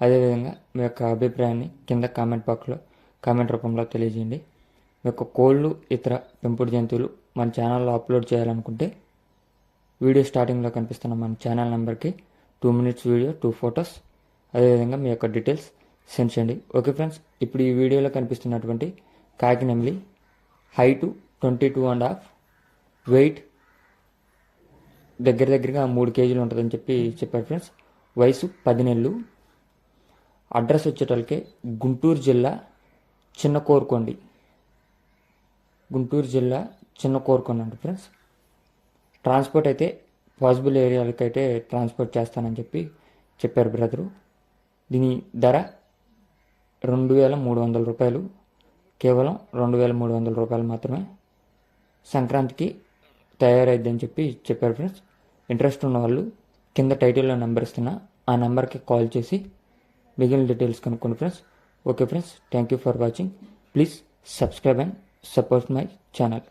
అదేవిధంగా మీ యొక్క అభిప్రాయాన్ని కింద కామెంట్ బాక్స్లో కామెంట్ రూపంలో తెలియజేయండి. మీ యొక్క కోళ్ళు ఇతర పెంపుడు జంతువులు మన ఛానల్లో అప్లోడ్ చేయాలనుకుంటే వీడియో స్టార్టింగ్లో కనిపిస్తున్న మన ఛానల్ నెంబర్కి two minutes video two photos అదేవిధంగా మీ యొక్క డీటెయిల్స్ సెండ్ చేయండి. ఓకే ఫ్రెండ్స్ ఇప్పుడు ఈ వీడియోలో కనిపిస్తున్నటువంటి కాకినెమిలి height twenty two and half weight దగ్గర దగ్గరగా మూడు కేజీలు ఉంటుందని చెప్పి చెప్పారు ఫ్రెండ్స్. వయసు పది నెలలు అడ్రస్ వచ్చేటోళ్ళకి గుంటూరు జిల్లా చిన్న కోరుకోండి గుంటూరు జిల్లా చిన్న కోరుకోండి అండి ఫ్రెండ్స్ ట్రాన్స్పోర్ట్ అయితే పాసిబుల్ ఏరియాలకి అయితే ట్రాన్స్పోర్ట్ చేస్తానని చెప్పి చెప్పారు బ్రదరు దీని ధర రెండు వేల మూడు వందల రూపాయలు. కేవలం రెండు వేల మూడు వందల రూపాయలు మాత్రమే. సంక్రాంతికి తయారైద్దని చెప్పి చెప్పారు ఫ్రెండ్స్ ఇంట్రెస్ట్ ఉన్న వాళ్ళు కింద టైటిల్లో నెంబర్ ఇస్తున్నా ఆ నెంబర్కి కాల్ చేసి మిగిలిన డీటెయిల్స్ కనుక్కోండి friends okay friends thank you for watching please subscribe and support my channel